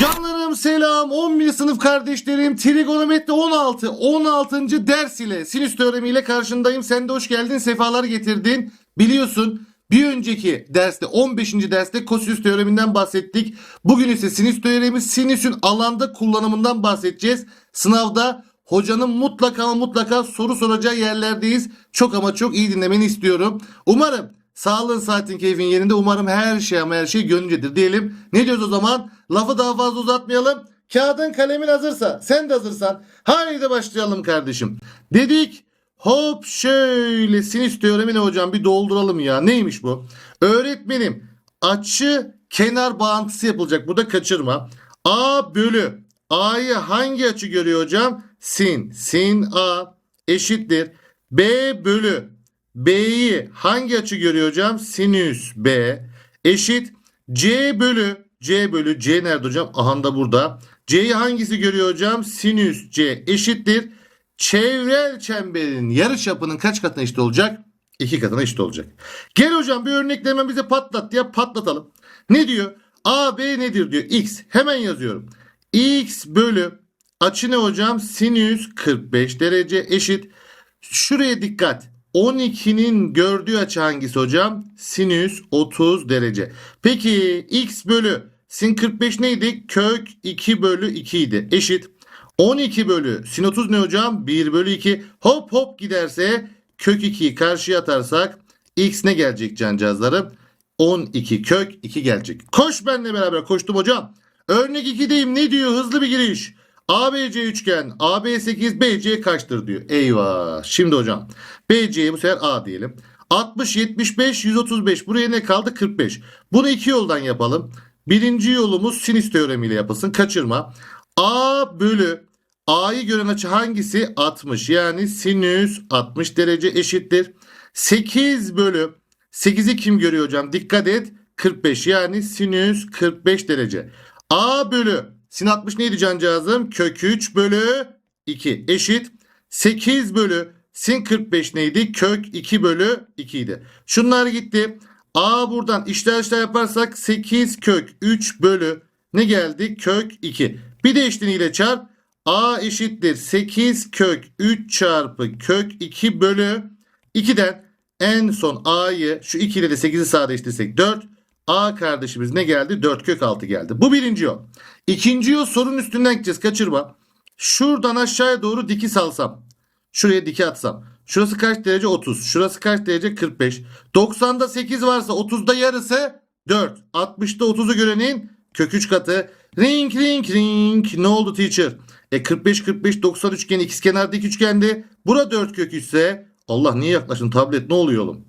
Canlarım selam 11. sınıf kardeşlerim trigonometri 16 16. ders ile sinüs teoremiyle karşındayım. Sen de hoş geldin sefalar getirdin. Biliyorsun bir önceki derste 15. derste kosinüs teoreminden bahsettik. Bugün ise sinüs teoremi sinüsün alanda kullanımından bahsedeceğiz. Sınavda hocanın mutlaka mutlaka soru soracağı yerlerdeyiz. Çok ama çok iyi dinlemeni istiyorum. Umarım Sağlığın saatin keyfin yerinde. Umarım her şey ama her şey gönlüncedir diyelim. Ne diyoruz o zaman? Lafı daha fazla uzatmayalım. Kağıdın kalemin hazırsa sen de hazırsan haydi başlayalım kardeşim. Dedik hop şöyle sinüs teoremi ne hocam bir dolduralım ya. Neymiş bu? Öğretmenim açı kenar bağıntısı yapılacak. Burada kaçırma. A bölü A'yı hangi açı görüyor hocam? Sin. Sin A eşittir. B bölü B'yi hangi açı görüyor hocam? Sinüs B eşit C bölü C bölü C nerede hocam? Aha da burada. C'yi hangisi görüyor hocam? Sinüs C eşittir. Çevrel çemberin yarıçapının kaç katına eşit olacak? İki katına eşit olacak. Gel hocam bir örnekleme bize patlat diye patlatalım. Ne diyor? A, B nedir diyor. X. Hemen yazıyorum. X bölü açı ne hocam? Sinüs 45 derece eşit. Şuraya dikkat. 12'nin gördüğü açı hangisi hocam? Sinüs 30 derece. Peki x bölü sin 45 neydi? Kök 2 bölü 2 idi. Eşit. 12 bölü sin 30 ne hocam? 1 bölü 2. Hop hop giderse kök 2'yi karşıya atarsak x ne gelecek cancağızlarım? 12 kök 2 gelecek. Koş benimle beraber koştum hocam. Örnek 2'deyim ne diyor? Hızlı bir giriş. ABC üçgen AB 8 BC kaçtır diyor. Eyvah. Şimdi hocam BC'ye bu sefer A diyelim. 60 75 135 buraya ne kaldı 45. Bunu iki yoldan yapalım. Birinci yolumuz sinüs teoremiyle yapılsın. Kaçırma. A bölü A'yı gören açı hangisi? 60. Yani sinüs 60 derece eşittir. 8 bölü 8'i kim görüyor hocam? Dikkat et. 45 yani sinüs 45 derece. A bölü sin 60 neydi cancağızım? Kök 3 bölü 2 eşit. 8 bölü sin 45 neydi? Kök 2 bölü 2 idi. Şunlar gitti. A buradan işler işler yaparsak 8 kök 3 bölü ne geldi? Kök 2. Bir de eşleniyle çarp. A eşittir 8 kök 3 çarpı kök 2 bölü 2'den en son A'yı şu 2 ile de 8'i sadeleştirsek 4. A kardeşimiz ne geldi? 4 kök 6 geldi. Bu birinci yol. İkinci yol sorunun üstünden gideceğiz. Kaçırma. Şuradan aşağıya doğru diki salsam. Şuraya diki atsam. Şurası kaç derece? 30. Şurası kaç derece? 45. 90'da 8 varsa 30'da yarısı 4. 60'da 30'u görenin kök 3 katı. Ring ring ring. Ne oldu teacher? E 45 45 90 üçgeni ikizkenar dik üçgendi. Bura 4 kök 3 ise Allah niye yaklaşın tablet ne oluyor oğlum?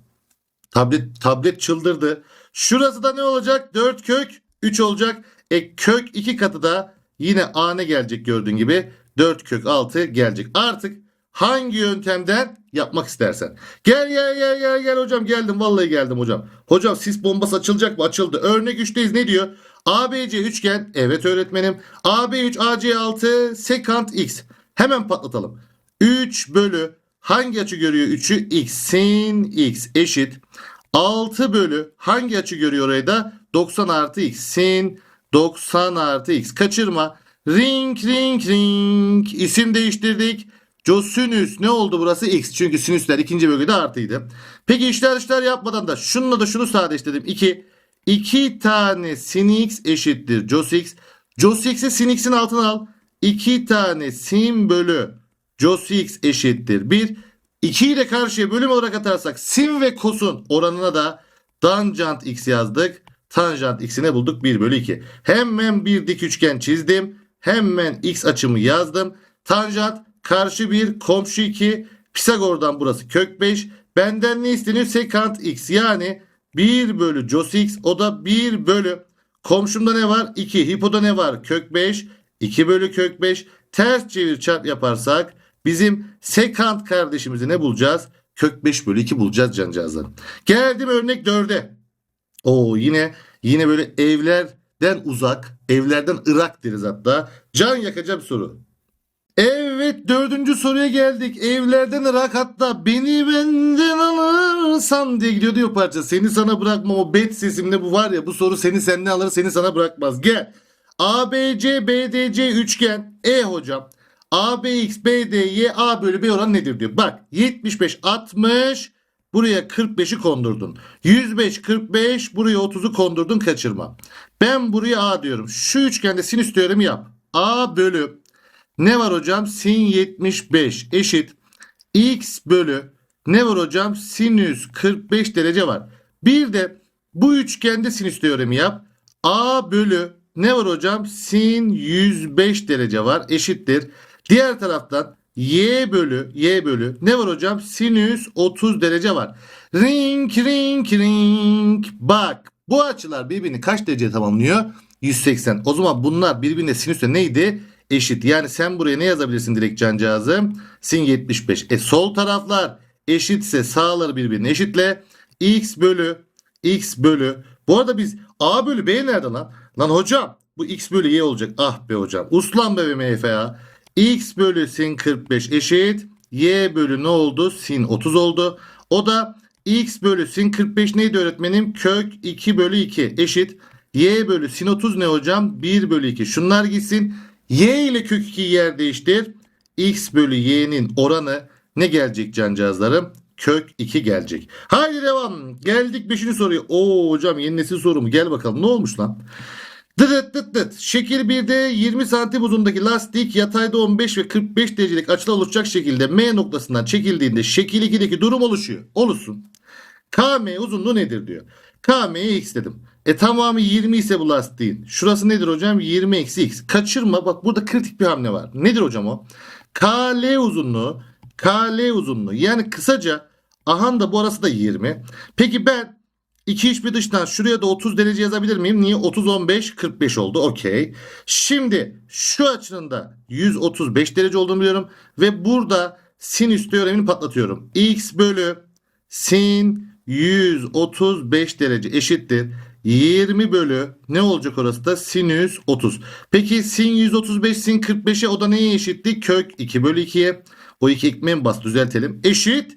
Tablet tablet çıldırdı. Şurası da ne olacak? 4 kök 3 olacak. E kök 2 katı da yine A ne gelecek gördüğün gibi 4 kök 6 gelecek. Artık hangi yöntemden yapmak istersen. Gel gel gel gel gel hocam geldim vallahi geldim hocam. Hocam sis bombası açılacak mı? Açıldı. Örnek 3'teyiz ne diyor? ABC üçgen. Evet öğretmenim. AB3 AC6 sekant x. Hemen patlatalım. 3 bölü hangi açı görüyor 3'ü? X sin x eşit. 6 bölü hangi açı görüyor orayı da? 90 artı x sin 90 artı x. Kaçırma. Ring ring ring. İsim değiştirdik. Cosinüs ne oldu burası? X. Çünkü sinüsler ikinci bölgede artıydı. Peki işler işler yapmadan da şununla da şunu sadeleştirdim. 2. 2 tane sin x eşittir cos x. Cos x'i sin x'in altına al. 2 tane sin bölü cos x eşittir 1. 2'yi de karşıya bölüm olarak atarsak sin ve kosun oranına da tanjant x yazdık. Tanjant x'i ne bulduk? 1 bölü 2. Hemen bir dik üçgen çizdim. Hemen x açımı yazdım. Tanjant karşı 1 komşu 2. Pisagor'dan burası kök 5. Benden ne isteniyor? Sekant x yani 1 bölü cos x o da 1 bölü komşumda ne var? 2. Hipoda ne var? Kök 5. 2 bölü kök 5. Ters çevir çarp yaparsak bizim sekant kardeşimizi ne bulacağız? Kök 5 bölü 2 bulacağız cancağızlarım. Geldim örnek 4'e. Oo yine yine böyle evlerden uzak, evlerden ırak deriz hatta. Can yakacak bir soru. Evet dördüncü soruya geldik. Evlerden ırak hatta beni benden alırsan diye gidiyor diyor parça. Seni sana bırakmam o bet sesimle bu var ya bu soru seni senden alır seni sana bırakmaz. Gel. ABC BDC üçgen E hocam. ABX BDY A bölü B oranı nedir diyor. Bak 75 60 buraya 45'i kondurdun. 105 45 buraya 30'u kondurdun kaçırma. Ben buraya A diyorum. Şu üçgende sinüs teoremi yap. A bölü ne var hocam? Sin 75 eşit x bölü ne var hocam? Sinüs 45 derece var. Bir de bu üçgende sinüs teoremi yap. A bölü ne var hocam? Sin 105 derece var. Eşittir. Diğer taraftan y bölü y bölü ne var hocam? Sinüs 30 derece var. Ring ring ring. Bak bu açılar birbirini kaç derece tamamlıyor? 180. O zaman bunlar birbirine sinüsle neydi? Eşit. Yani sen buraya ne yazabilirsin direkt cancağızım? Sin 75. E sol taraflar eşitse sağları birbirine eşitle. X bölü X bölü. Bu arada biz A bölü B nerede lan? Lan hocam bu X bölü Y olacak. Ah be hocam. Uslan be MF ya. X bölü sin 45 eşit. Y bölü ne oldu? Sin 30 oldu. O da X bölü sin 45 neydi öğretmenim? Kök 2 bölü 2 eşit. Y bölü sin 30 ne hocam? 1 bölü 2. Şunlar gitsin. Y ile kök 2'yi yer değiştir. X bölü Y'nin oranı ne gelecek cancağızlarım? Kök 2 gelecek. Haydi devam. Geldik 5. soruya. Oo hocam yeni nesil soru mu? Gel bakalım ne olmuş lan? Dıdıt dıt dıt. Şekil 1'de 20 santim uzundaki lastik yatayda 15 ve 45 derecelik açılar oluşacak şekilde M noktasından çekildiğinde şekil 2'deki durum oluşuyor. Oluşsun. KM uzunluğu nedir diyor. KM'ye x dedim. E tamamı 20 ise bu lastiğin. Şurası nedir hocam? 20 eksi x. Kaçırma bak burada kritik bir hamle var. Nedir hocam o? KL uzunluğu KL uzunluğu yani kısaca ahan da bu arası da 20. Peki ben iki iç bir dıştan şuraya da 30 derece yazabilir miyim? Niye? 30 15 45 oldu. Okey. Şimdi şu açının da 135 derece olduğunu biliyorum ve burada sinüs teoremini patlatıyorum. x bölü sin 135 derece eşittir. 20 bölü ne olacak orası da sinüs 30. Peki sin 135 sin 45'e o da neye eşitti? Kök 2 bölü 2'ye. O iki ekmeğin bas düzeltelim. Eşit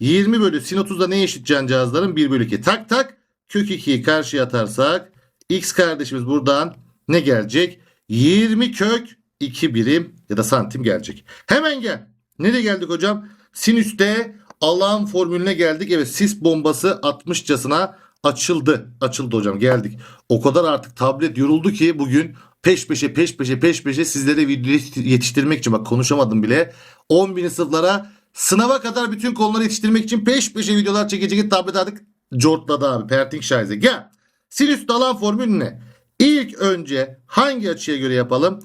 20 bölü sin 30 da neye eşit cancağızlarım? 1 bölü 2. Tak tak kök 2'yi karşıya atarsak x kardeşimiz buradan ne gelecek? 20 kök 2 birim ya da santim gelecek. Hemen gel. Nereye geldik hocam? Sinüste alan formülüne geldik. Evet sis bombası atmışçasına açıldı. Açıldı hocam geldik. O kadar artık tablet yoruldu ki bugün peş peşe peş peşe peş peşe sizlere video yetiştirmek için bak konuşamadım bile. 10 bin sınıflara sınava kadar bütün konuları yetiştirmek için peş peşe videolar çekecek tablet artık cortladı abi. Perting şaize. Gel. Sinüs alan formülü ne? İlk önce hangi açıya göre yapalım?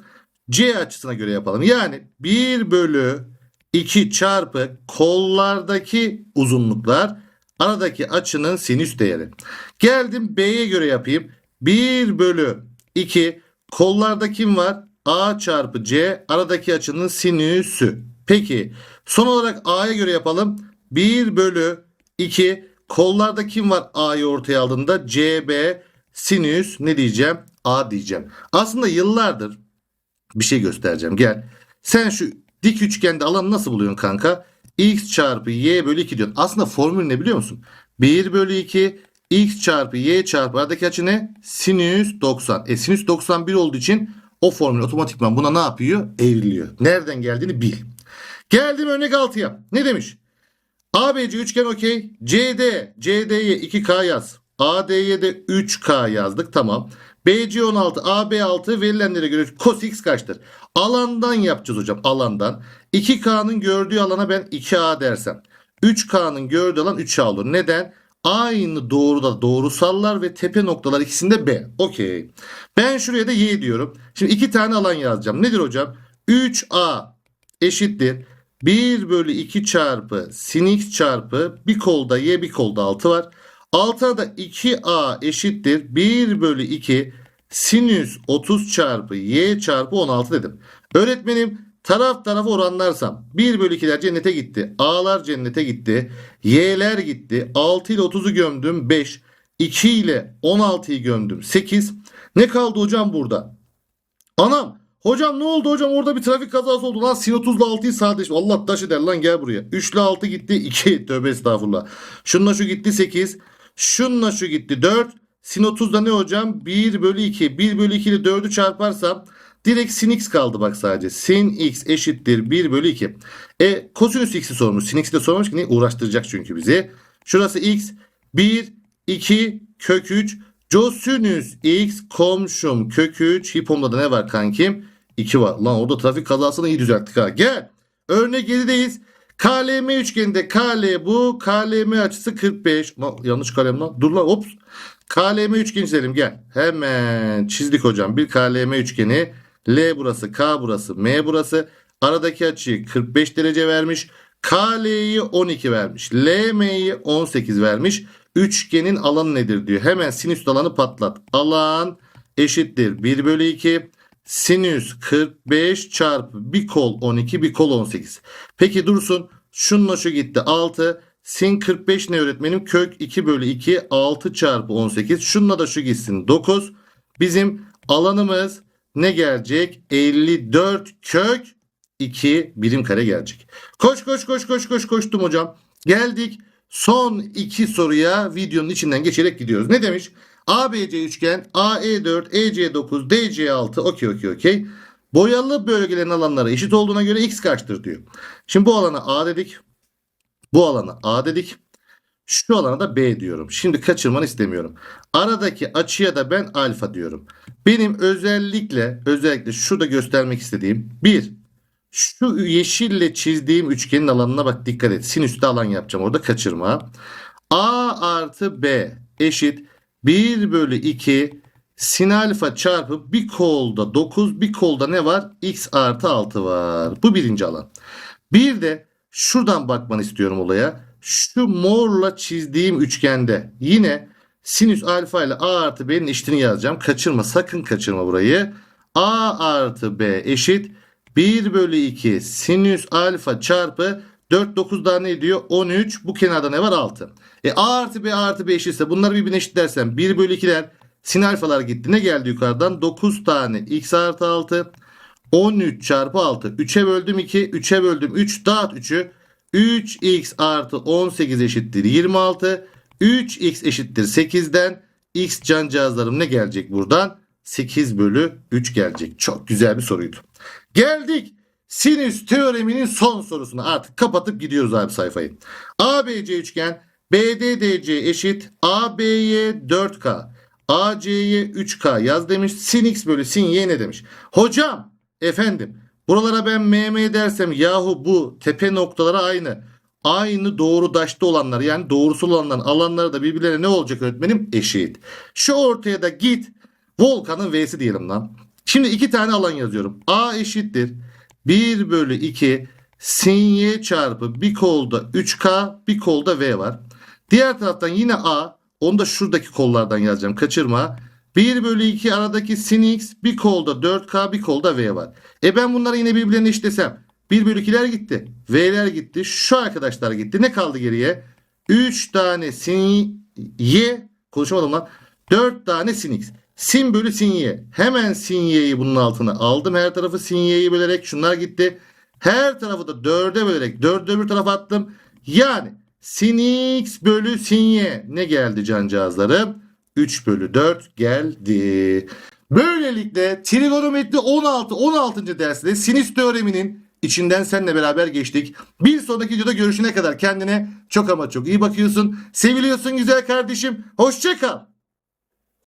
C açısına göre yapalım. Yani 1 bölü 2 çarpı kollardaki uzunluklar aradaki açının sinüs değeri. Geldim B'ye göre yapayım. 1 bölü 2 kollarda kim var? A çarpı C aradaki açının sinüsü. Peki son olarak A'ya göre yapalım. 1 bölü 2 kollarda kim var A'yı ortaya aldığında? CB sinüs ne diyeceğim? A diyeceğim. Aslında yıllardır bir şey göstereceğim. Gel. Sen şu dik üçgende alanı nasıl buluyorsun kanka? X çarpı Y bölü 2 diyorsun. Aslında formül ne biliyor musun? 1 bölü 2 X çarpı Y çarpı aradaki açı ne? Sinüs 90. E sinüs 91 olduğu için o formül otomatikman buna ne yapıyor? Evriliyor. Nereden geldiğini bil. Geldim örnek 6'ya. Ne demiş? ABC üçgen okey. CD, CD'ye 2K yaz. AD'ye de 3K yazdık. Tamam. BC 16, AB 6 verilenlere göre cos x kaçtır? Alandan yapacağız hocam. Alandan. 2K'nın gördüğü alana ben 2A dersem. 3K'nın gördüğü alan 3A olur. Neden? Aynı doğruda doğrusallar ve tepe noktalar ikisinde B. Okey. Ben şuraya da Y diyorum. Şimdi iki tane alan yazacağım. Nedir hocam? 3A eşittir. 1 bölü 2 çarpı sin x çarpı bir kolda y bir kolda 6 var. 6'a da 2a eşittir 1 bölü 2 sinüs 30 çarpı y çarpı 16 dedim. Öğretmenim taraf tarafa oranlarsam 1 bölü 2'ler cennete gitti. A'lar cennete gitti. Y'ler gitti. 6 ile 30'u gömdüm 5. 2 ile 16'yı gömdüm 8. Ne kaldı hocam burada? Anam Hocam ne oldu hocam orada bir trafik kazası oldu lan sin 30'la 6'yı sadeleşti. Allah taşı der lan gel buraya. 3 ile 6 gitti 2 tövbe estağfurullah. Şununla şu gitti 8. Şununla şu gitti 4. sin 30 da ne hocam? 1 bölü 2. 1 bölü 2 ile 4'ü çarparsam direkt sin x kaldı bak sadece. Sin x eşittir 1 bölü 2. E kosinüs x'i sormuş. Sin x'i de sormuş ki ne? Uğraştıracak çünkü bizi. Şurası x 1, 2, kök 3. Cosinüs x komşum kök 3. Hipomda da ne var kankim? 2 var. Lan orada trafik kazasını iyi düzelttik ha. Gel. Örnek 7'deyiz. KLM üçgeninde KL bu. KLM açısı 45. Lan, yanlış kalem lan. Dur lan ops. KLM üçgeni çizelim gel. Hemen çizdik hocam. Bir KLM üçgeni. L burası, K burası, M burası. Aradaki açıyı 45 derece vermiş. KL'yi 12 vermiş. LM'yi 18 vermiş. Üçgenin alanı nedir diyor. Hemen sinüs alanı patlat. Alan eşittir 1 bölü 2. Sinüs 45 çarpı bir kol 12 bir kol 18. Peki dursun. Şununla şu gitti 6. Sin 45 ne öğretmenim? Kök 2 bölü 2 6 çarpı 18. Şununla da şu gitsin 9. Bizim alanımız ne gelecek? 54 kök 2 birim kare gelecek. Koş koş koş koş koş koştum hocam. Geldik son iki soruya videonun içinden geçerek gidiyoruz. Ne demiş? ABC üçgen E AE4, EC9, DC6 okey okey okey. Boyalı bölgelerin alanları eşit olduğuna göre x kaçtır diyor. Şimdi bu alana A dedik. Bu alana A dedik. Şu alana da B diyorum. Şimdi kaçırmanı istemiyorum. Aradaki açıya da ben alfa diyorum. Benim özellikle özellikle şurada göstermek istediğim bir şu yeşille çizdiğim üçgenin alanına bak dikkat et. Sinüste alan yapacağım orada kaçırma. A artı B eşit 1 bölü 2 sin alfa çarpı bir kolda 9 bir kolda ne var? X artı 6 var. Bu birinci alan. Bir de şuradan bakmanı istiyorum olaya. Şu morla çizdiğim üçgende yine sinüs alfa ile a artı b'nin eşitini yazacağım. Kaçırma sakın kaçırma burayı. a artı b eşit 1 bölü 2 sinüs alfa çarpı 4 9 daha ne ediyor? 13. Bu kenarda ne var? 6. E a artı b a artı b eşitse bunları birbirine eşitlersem 1 bölü 2'ler sin alfalar gitti. Ne geldi yukarıdan? 9 tane x artı 6 13 çarpı 6. 3'e böldüm 2. 3'e böldüm 3. Dağıt 3'ü. 3x artı 18 eşittir 26. 3x eşittir 8'den. X cancağızlarım ne gelecek buradan? 8 bölü 3 gelecek. Çok güzel bir soruydu. Geldik sinüs teoreminin son sorusuna. Artık kapatıp gidiyoruz abi sayfayı. ABC üçgen BDDC eşit AB'ye 4K. AC'ye 3K yaz demiş. Sin x bölü sin y ne demiş? Hocam efendim buralara ben MM dersem yahu bu tepe noktaları aynı. Aynı doğru daşta olanlar yani doğrusu olanların alanları da birbirlerine ne olacak öğretmenim? Eşit. Şu ortaya da git volkanın V'si diyelim lan. Şimdi iki tane alan yazıyorum. A eşittir. 1 bölü 2 sin y çarpı bir kolda 3K bir kolda V var. Diğer taraftan yine A. Onu da şuradaki kollardan yazacağım. Kaçırma. 1 bölü 2 aradaki sin x bir kolda 4K bir kolda V var. E ben bunları yine birbirlerine eşitlesem. 1 bölü 2'ler gitti. V'ler gitti. Şu arkadaşlar gitti. Ne kaldı geriye? 3 tane sin y. Konuşamadım lan. 4 tane sin x. Sin bölü sin y. Hemen sin y'yi bunun altına aldım. Her tarafı sin y'yi bölerek şunlar gitti. Her tarafı da 4'e bölerek 4'ü öbür tarafa attım. Yani sin x bölü sin y ne geldi cancağızlarım? 3 bölü 4 geldi. Böylelikle trigonometri 16 16. derste sinüs teoreminin içinden seninle beraber geçtik. Bir sonraki videoda görüşene kadar kendine çok ama çok iyi bakıyorsun. Seviliyorsun güzel kardeşim. Hoşça kal.